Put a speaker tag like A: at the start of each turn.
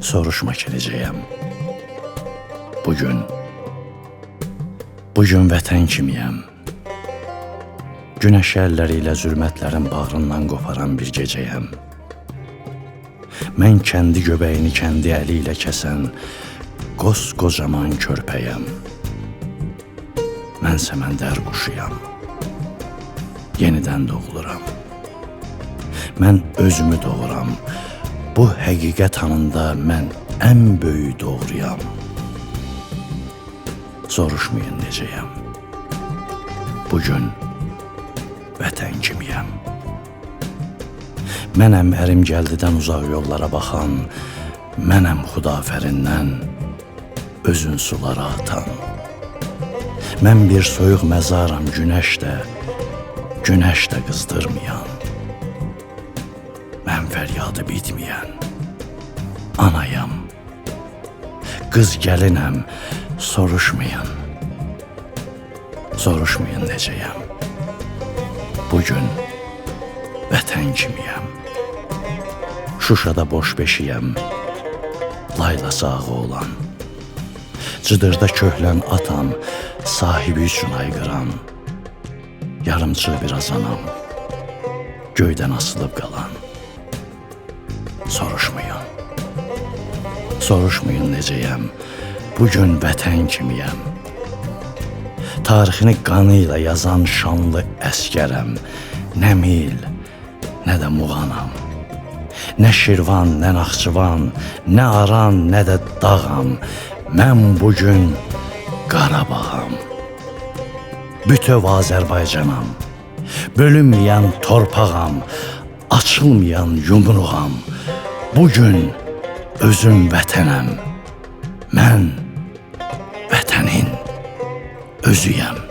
A: Soruşma kiləcəyəm. Bugün Bugün vətən kimiyəm? Günəş əlləri ilə zülmətlərin bağrından qoparan bir gecəyəm. Mən kəndi göbəyini kəndi əli ilə kəsən qoskocaman körpəyəm. Mən səməndər quşuyam. Yenidən doğuluram. Mən özümü doğuram. Bu həqiqət anında mən ən böyük doğruyam. Soruşmayın necəyəm. Bugün vətən kimiyəm. Mənəm ərim gəldidən uzaq yollara baxan, mənəm xudafərindən özün sulara atan. Mən bir soyuq məzaram günəş də, günəş də qızdırmayan. Mən fəryadı bitməyən anayam. Qız gəlinəm, soruşmayın. Soruşmayın necəyəm. Bugün vətən kimiyəm. Şuşada boş beşiyəm. Layla sağı olan. Cıdırda köhlən atam, sahibi üçün ayqıran. Yarımçı bir azanam. Göydən asılıb qalan. Soruşmayın. Soruşmayın necəyəm. Bugün vətən kimiyəm. Tarixini qanı ilə yazan şanlı əskərəm. Nə mil, nə də muğanam. Nə Şirvan, nə Naxçıvan, nə Aran, nə də dağam. Mən bugün Qarabağam. Bütöv Azərbaycanam. Bölünməyən torpağam, açılmayan yumruğam. Bugün özüm vətənəm. Mən vətənin özüyəm.